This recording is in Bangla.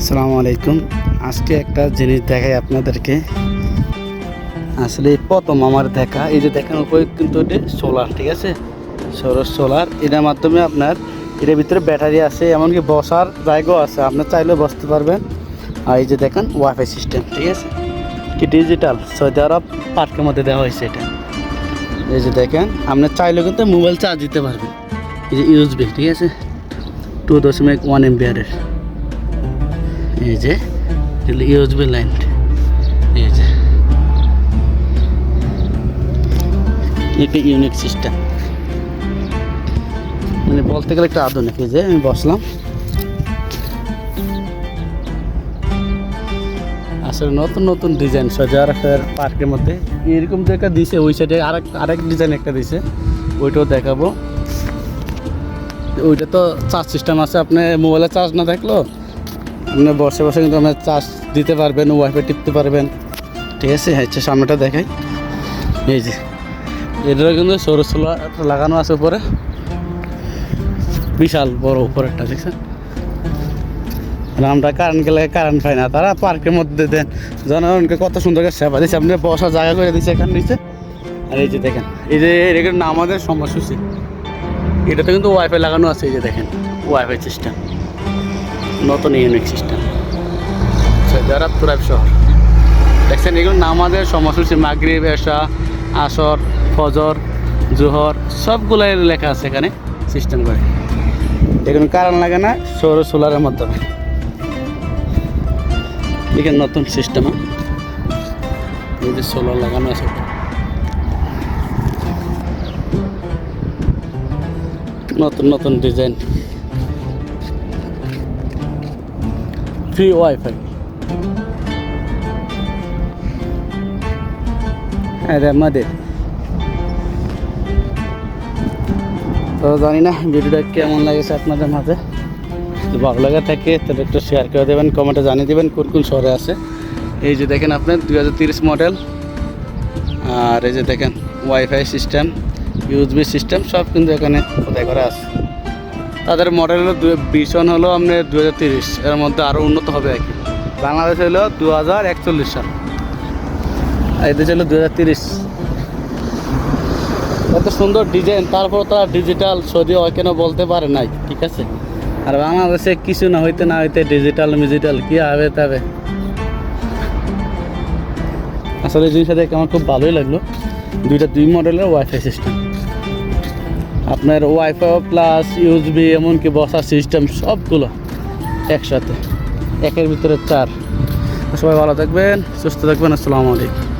আসসালামু আলাইকুম। আজকে একটা জিনিস দেখাই আপনাদেরকে। আসলে প্রথম আমার দেখা, এই যে দেখেন উপরে কিন্তু সোলার ঠিক আছে? সৌর সোলার এটার মাধ্যমে আপনার এটার ভিতরে ব্যাটারি আছে, এমনকি বসার জায়গাও আছে। আপনি চাইলেও বসতে পারবেন। আর এই যে দেখেন ওয়াইফাই সিস্টেম ঠিক আছে? কি ডিজিটাল সৌদি আরব পার্কের মধ্যে দেওয়া হয়েছে এটা। এই যে দেখেন, আপনি চাইলেও কিন্তু মোবাইল চার্জ দিতে পারবেন। এই যে ইউজবি ঠিক আছে? টু দশমিক ওয়ান এমবিআরের এই যে ইউজবি লাইন এই যে। একটা ইউনিক সিস্টেম মানে বলতে গেলে একটা আধুনিক, এই যে আমি বসলাম। আসলে নতুন নতুন ডিজাইন সজার একটা পার্কের মধ্যে। এরকম তো একটা দিছে, ওই সাইডে আরেক আরেক ডিজাইন একটা দিছে। ওইটাও দেখাবো। ওইটা তো চার্জ সিস্টেম আছে, আপনি মোবাইলে চার্জ না থাকলেও আপনি বসে বসে কিন্তু আপনার চার্জ দিতে পারবেন, ওয়াইফাই টিপতে পারবেন। ঠিক আছে, হচ্ছে সামনেটা দেখাই। এই যে, এটারও কিন্তু সৌর সোলার লাগানো আছে উপরে। বিশাল বড় উপরে একটা দেখছেন আমরা কারেন্ট গেলে কারেন্ট পাই না, তারা পার্কের মধ্যে দেন। জনগণকে কত সুন্দর করে সেবা দিচ্ছে, আপনি বসার জায়গা করে দিচ্ছে এখানে নিচে। আর এই যে দেখেন, এই যে নাম আমাদের সময়সূচি। এটাতে কিন্তু ওয়াইফাই লাগানো আছে, এই যে দেখেন, ওয়াইফাই সিস্টেম। নতুন ইউনিক সিস্টেম যারা তুরাব শহর। দেখছেন এগুলো নামাজের সময়সূচি মাগরিব এশা আসর ফজর জোহর সবগুলাই লেখা আছে এখানে সিস্টেম করে। এখানে কারণ লাগে না সৌর সোলারের মাধ্যমে। এখানে নতুন সিস্টেম এই যে সোলার লাগানো আছে। নতুন নতুন ডিজাইন ফ্রি ওয়াইফাই রে, আমাদের। তো জানি না, ভিডিওটা কেমন লাগেছে আপনাদের মাঝে? যদি ভালো লাগা থাকে, তাহলে একটু শেয়ার করে দেবেন কমেন্টে জানিয়ে দেবেন কোন কোন শহরে আছে। এই যে দেখেন আপনার তিরিশ মডেল আর এই যে দেখেন ওয়াইফাই সিস্টেম ইউজবি সিস্টেম সব কিন্তু এখানে কোথায় করা আছে। তাদের মডেল হলো বিশন হলো আপনার দু এর মধ্যে আরও উন্নত হবে আর কি। বাংলাদেশ হলো দু হাজার একচল্লিশ সাল। এদের হলো দু হাজার তিরিশ। এত সুন্দর ডিজাইন তারপর তারা ডিজিটাল সৌদি হয় কেন বলতে পারে নাই, ঠিক আছে? আর বাংলাদেশে কিছু না হইতে না হইতে ডিজিটাল মিজিটাল কি হবে তবে? আসলে জিনিসটা দেখে আমার খুব ভালোই লাগল। দুইটা দুই মডেলের ওয়াইফাই সিস্টেম আপনার ওয়াইফাই প্লাস ইউজবি এমনকি বসার সিস্টেম সবগুলো একসাথে। একের ভিতরে চার। সবাই ভালো থাকবেন, সুস্থ থাকবেন, আসসালামু আলাইকুম।